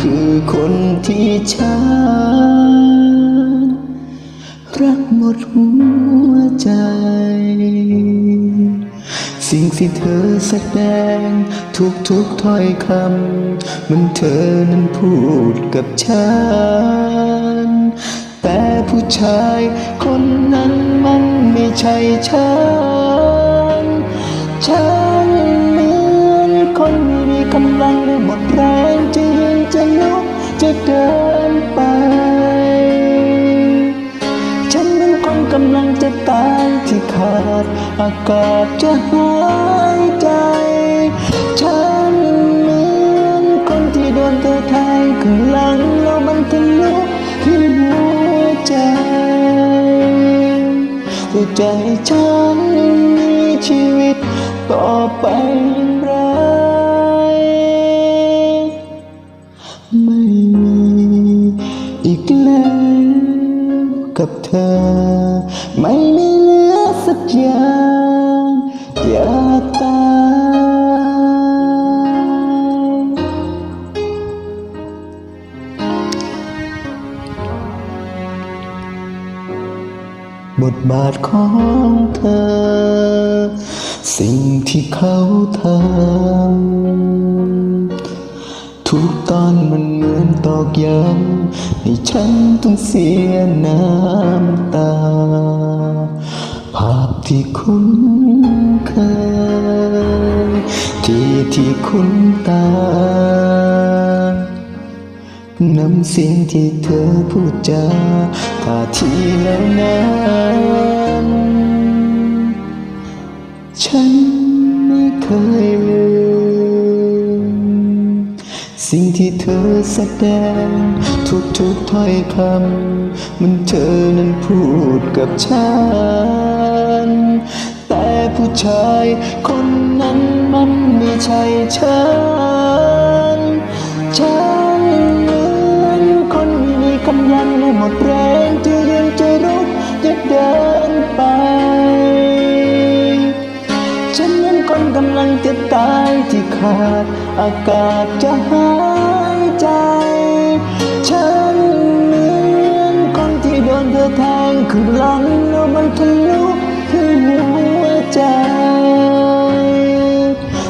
คือคนที่ฉันรักหมดหัวใจ สิ่งที่เธอแสดงทุกทุกถ้อยคำมันเธอนั้นพูดกับฉัน แต่ผู้ชายคนนั้นมันไม่ใช่ฉันฉัน กำลังและหมดแรงจะยืนจะลุกจะเดินไป ฉันเป็นคนกำลังจะตายที่ขาดอากาศจะหายใจ ฉันเหมือนคนที่โดนเธอแทงข้างหลังแล้วมันทะลุที่หัวใจแต่ใจฉันมีชีวิตต่อไป กับเธอ ไม่มีเหลือสักอย่างอยากตายบทบาทของเธอ สิ่งที่เขาทำ ทุกตอนมันเหมือนตอกย้ำให้ฉันต้องเสียน้ำตา ภาพที่คุ้นเคยที่ที่คุ้นตา น้ำเสียงที่เธอพูดจาท่าทีแล้วนั้นฉันไม่เคยลืม สิ่งที่เธอแสดง ทุกๆถ้อยคำมันเธอนั้นพูดกับฉัน แต่ผู้ชายคนนั้นมันไม่ใช่ฉัน ฉันเหมือนคนไม่มีกำลังและหมดแรงจะยืนจะลุกจะเดินไป ขาดอากาศจะหายใจ ฉันเหมือนคนที่โดนเธอแทงคือหลังแล้วมันทะลุถึงหัวใจ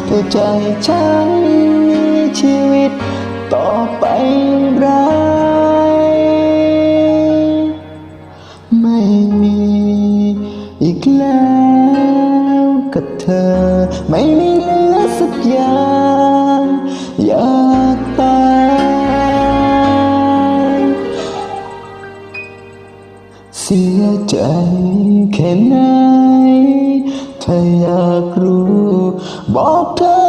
เธอใจฉันมีชีวิตต่อไปอย่างไรไม่มีอีกแล้วกับเธอ ไม่มีเหลือสัก อย่างอยากตายเสียใจแค่ไหนถ้าอยากรู้ บอกเธอ